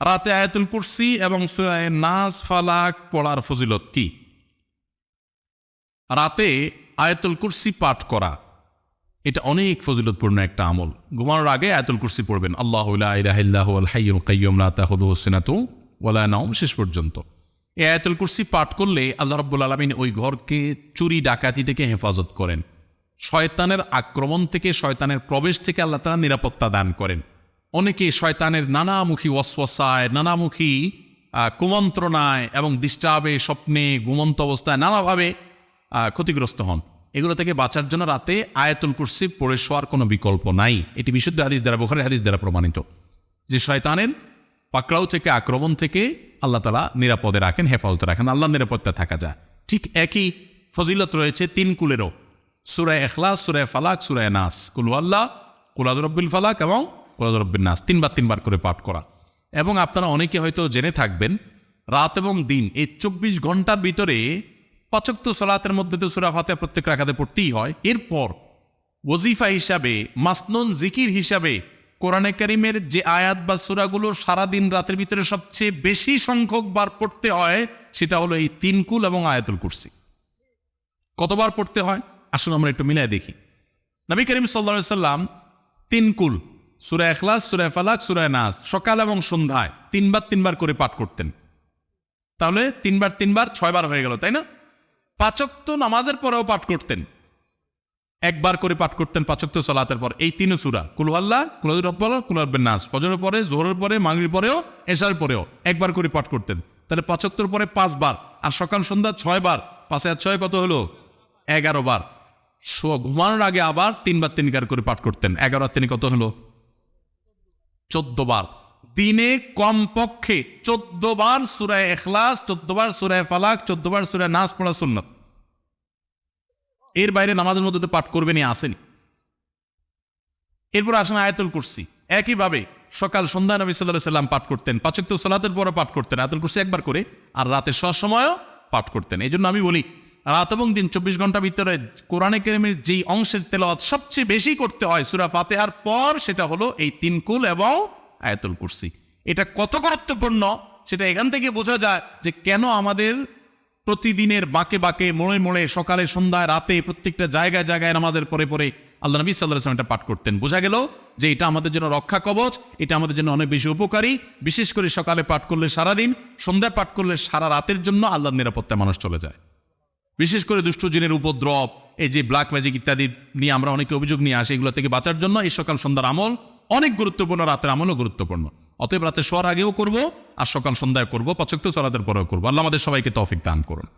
রাতে আয়াতুল কুরসি এবং সূরায়ে নাস ফালাক পড়ার ফজিলত কি? রাতে আয়াতুল কুরসি পাঠ করা, এটা অনেক ফজিলতপূর্ণ একটা আমল। ঘুমানোর আগে আয়াতুল কুরসি পড়বেন। আল্লাহ হাইয়ুল কাইয়ুম লা তাখুযুহু সিনাতু ওয়ালা নাওম, শেষ পর্যন্ত। এই আয়াতুল কুরসি পাঠ করলে আল্লাহ রাব্বুল আলামিন ওই ঘরকে চুরি, ডাকাতি থেকে হেফাজত করেন। শয়তানের আক্রমণ থেকে, শয়তানের প্রবেশ থেকে আল্লাহ তাআলা নিরাপত্তা দান করেন। অনেকে শয়তানের নানামুখী ওয়াসওয়াসায়, নানামুখী কুমন্ত্রণায় এবং ডিস্টার্বে স্বপ্নে ঘুমন্ত অবস্থায় নানাভাবে ক্ষতিগ্রস্ত হন। এগুলো থেকে বাঁচার জন্য রাতে আয়াতুল কুরসি পড়ে শোয়ার কোনো বিকল্প নাই। এটি বিশুদ্ধ হাদিস দ্বারা, বোখারের হাদিস দ্বারা প্রমাণিত। যে শয়তানের পাকড়াও থেকে, আক্রমণ থেকে আল্লাহ তালা নিরাপদে রাখেন, হেফাজতে রাখেন, আল্লাহ নিরাপত্তা থাকা যায়। ঠিক একই ফজিলত রয়েছে তিন কুলেরও। সুরায় এখলাস সুরায় ফালাক সুরায় নাস। কুলু আল্লাহ কুলাদরব্বিল ফালাক এবং কুলাদরব্বিল নাস, তিনবার তিনবার করে পাঠ করা। এবং আপনারা অনেকে হয়তো জেনে থাকবেন, রাত এবং দিন, এই চব্বিশ ঘণ্টার ভিতরে পাচক্ত সলাতের মধ্যে তো সুরা ফাতে প্রত্যেক রাখাতে পড়তেই হয়। এরপর ওজিফা হিসাবে, মাসনুন জিকির হিসাবে, কোরআনে করিমের যে আয়াত বা সুরাগুলো সারাদিন রাতের ভিতরে সবচেয়ে বেশি সংখ্যক বার পড়তে হয়, সেটা হলো এই তিনকুল এবং আয়াতুল কুরসি। কতবার পড়তে হয়? আসুন আমরা একটু মিলাই দেখি। নবী করিম সাল্লা সাল্লাম তিন সুরায় এখলাস সুরায় ফালাক সুরায় নাস সকাল এবং সন্ধ্যায় তিনবার তিনবার করে পাঠ করতেন তাহলে তিনবার তিনবার ছয়বার হয়ে গেল তাই না পাচক্ত নামাজের পরেও পাঠ করতেন একবার করে পাঠ করতেন পাচক্ত সলাতের পর এই তিন সুরা কুলহাল্লা কুলাদুর রব্বাল কুলারবেন নাস ফজরের পরে জোহরের পরে মাগরির পরেও এশার পরেও একবার করে পাঠ করতেন তাহলে পাচক্তর পরে পাঁচবার আর সকাল সন্ধ্যা ছয়বার পাঁচে আর ছয় কত হলো এগারো বার ঘুমানোর আগে আবার তিনবার তিনবার করে পাঠ করতেন এগারো আর তিনি কত হলো চোদ্দ বার দিনে কমপক্ষে চোদ্দ বার সুরায় এখলাস চোদ্দ বার সুরায় ফালাক চোদ্দ বার সুরায় নাচ পড়া সুন্নত। এর বাইরে নামাজের মধ্যে তো পাঠ করবেনই, আসেনি। এরপর আসেন আয়াতুল কুরসি। একইভাবে সকাল সন্ধ্যা নবী সাল্লাহ সাল্লাম পাঠ করতেন পাচক্ত সালাতের পরও পাঠ করতেন, আয়াতুল কুরসি একবার করে, আর রাতে সময়ও পাঠ করতেন। এই জন্য আমি বলি রাত এবং দিন, চব্বিশ ঘণ্টা ভিতরে কোরআনে কেরিমের যেই অংশের তেলাওয়াত সবচেয়ে বেশি করতে হয় সুরা ফাতেহার পর, সেটা হলো এই তিন কুল এবং আয়াতুল কুরসি। এটা কত গুরুত্বপূর্ণ? সেটা এখান থেকে বোঝা যায় যে কেন আমাদের প্রতিদিনের বাঁকে বাঁকে, মোড়ে মোড়ে, সকালে, সন্ধ্যায়, রাতে প্রত্যেকটা জায়গায় জায়গায় নামাজের পরে পরে আল্লাহ নবী সাল্লাহ এটা পাঠ করতেন। বোঝা গেল যে এটা আমাদের জন্য রক্ষা কবচ, এটা আমাদের জন্য অনেক বেশি উপকারী। বিশেষ করে সকালে পাঠ করলে সারাদিন, সন্ধ্যায় পাঠ করলে সারা রাতের জন্য আল্লাহর নিরাপত্তায় মানুষ চলে যায়। বিশেষ করে দুষ্ট জিনের উপদ্রব, এই যে ব্ল্যাক ম্যাজিক ইত্যাদি নিয়ে আমরা অনেকে অভিযোগ নিয়ে আসি, এগুলো থেকে বাঁচার জন্য এই সকাল সন্ধ্যার আমল অনেক গুরুত্বপূর্ণ, রাতের আমলও গুরুত্বপূর্ণ। অতএব রাতে শোয়ার আগেও করব, আর সকাল সন্ধ্যায় করব পছক্ত চলাদের পরেও করব। আল্লাহ আমাদের সবাইকে তফিক দান করুন।